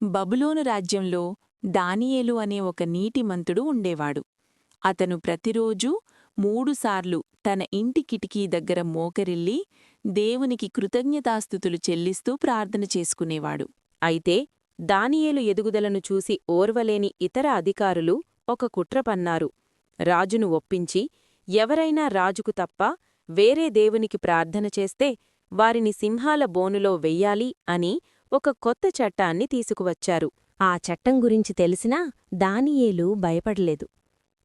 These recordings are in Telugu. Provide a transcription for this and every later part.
బబులోను రాజ్యంలో దానియేలు అనే ఒక నీటిమంతుడు ఉండేవాడు. అతను ప్రతిరోజూ మూడుసార్లు తన ఇంటి కిటికీ దగ్గర మోకరిల్లి దేవునికి కృతజ్ఞతాస్థుతులు చెల్లిస్తూ ప్రార్థన చేసుకునేవాడు. అయితే దానియేలు ఎదుగుదలను చూసి ఓర్వలేని ఇతర అధికారులు ఒక కుట్రపన్నారు రాజును ఒప్పించి ఎవరైనా రాజుకు తప్ప వేరే దేవునికి ప్రార్థన చేస్తే వారిని సింహాల బోనులో వెయ్యాలి అని ఒక కొత్త చట్టాన్ని తీసుకువచ్చారు. ఆ చట్టం గురించి తెలిసినా దానియేలు భయపడలేదు.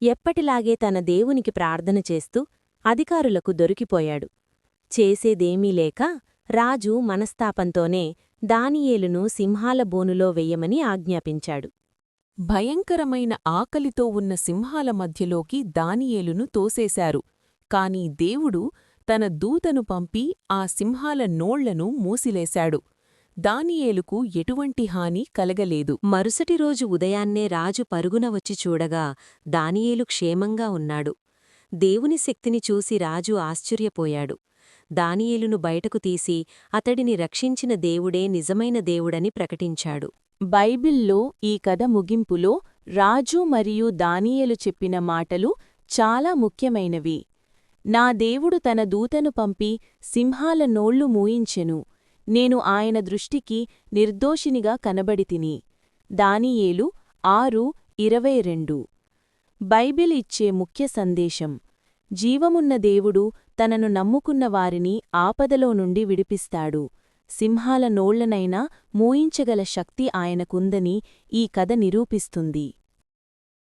ఎప్పటిలాగే తన దేవునికి ప్రార్థన చేస్తూ అధికారులకు దొరికిపోయాడు. చేసేదేమీ లేక రాజు మనస్తాపంతోనే దానియేలును సింహాల బోనులో వెయ్యమని ఆజ్ఞాపించాడు. భయంకరమైన ఆకలితో ఉన్న సింహాల మధ్యలోకి దానియేలును తోసేశారు. కాని దేవుడు తన దూతను పంపి ఆ సింహాల నోళ్ళను మూసిలేశాడు. దానియేలుకు ఎటువంటి హాని కలగలేదు. మరుసటి రోజు ఉదయాన్నే రాజు పరుగున వచ్చి చూడగా దానియేలు క్షేమంగా ఉన్నాడు. దేవుని శక్తిని చూసి రాజు ఆశ్చర్యపోయాడు. దానియేలును బయటకు తీసి అతడిని రక్షించిన దేవుడే నిజమైన దేవుడని ప్రకటించాడు. బైబిల్లో ఈ కథ ముగింపులో రాజు మరియు దానియేలు చెప్పిన మాటలు చాలా ముఖ్యమైనవి. నా దేవుడు తన దూతను పంపి సింహాల నోళ్ళు మూయించెను. నేను ఆయన దృష్టికి నిర్దోషినిగా కనబడితిని. దానియేలు ఆరు ఇరవై రెండు. బైబిల్ ఇచ్చే ముఖ్య సందేశం. జీవమున్న దేవుడు తనను నమ్ముకున్న వారిని ఆపదలో నుండి విడిపిస్తాడు. సింహాల నోళ్ళనైనా మూయించగల శక్తి ఆయనకుందని ఈ కథ నిరూపిస్తుంది.